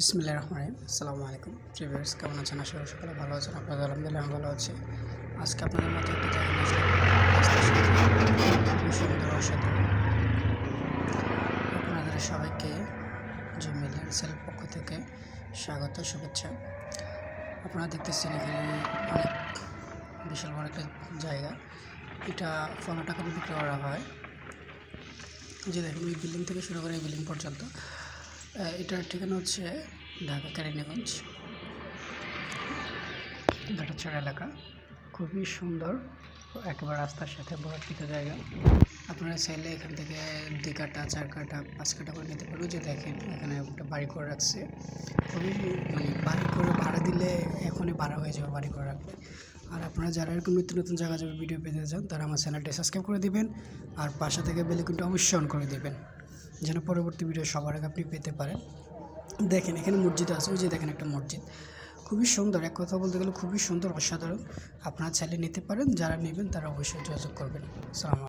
বিসমিল্লাহ রহমান রহিম। আসসালামু আলাইকুম। প্রিভিয়ার্স কেমন আছেন? আশা করি সকলে ভালো আছেন আপনাদের আলহামদুলিল্লাহ আমি ভালো আছি। আজকে আপনাদের মধ্যে একটা জায়গা। খুবই সুন্দর অসাধারণ আপনাদের সবাইকে জমিলিয়ান সেলের পক্ষ থেকে স্বাগত, শুভেচ্ছা। আপনারা দেখতেছেন এখানে অনেক বিশাল বড় একটা জায়গা। এটা পনেরো টাকা বিক্রি করা হয়। যে দেখুন, এই বিল্ডিং থেকে শুরু করে এই বিল্ডিং পর্যন্ত। এটার ঠিকানা হচ্ছে ঢাকা কারিনীগঞ্জ ঘাটাছড়া এলাকা। খুবই সুন্দর একেবারে রাস্তার সাথে বরাদ্দিত জায়গা। আপনারা চাইলে এখান থেকে দুই কাটা চার কাটা পাঁচ কাটা করে নিতে পারবেন যে দেখেন এখানে একটা বাড়ি করে রাখছে। খুবই মানে বাড়ি করে ভাড়া দিলে এখনই ভাড়া হয়ে যাবে বাড়ি করে রাখলে। আর আপনারা যারা এরকম নিত্য নতুন জায়গা যাবে ভিডিও পেতে চান, তারা আমার চ্যানেলটি সাবস্ক্রাইব করে দিবেন। আর পাশে থেকে বেলিকুনটা অবশ্যই অন করে দিবেন। যেন পরবর্তী ভিডিও সবার আগে আপনি পেতে পারেন। দেখেন, এখানে মসজিদ আছে, ওই যে দেখেন একটা মসজিদ। খুবই সুন্দর, এক কথা বলতে গেলে খুবই সুন্দর, অসাধারণ। আপনারা চাইলে নিতে পারেন, যারা নেবেন তারা অবশ্যই যোগাযোগ করবেন। সালাম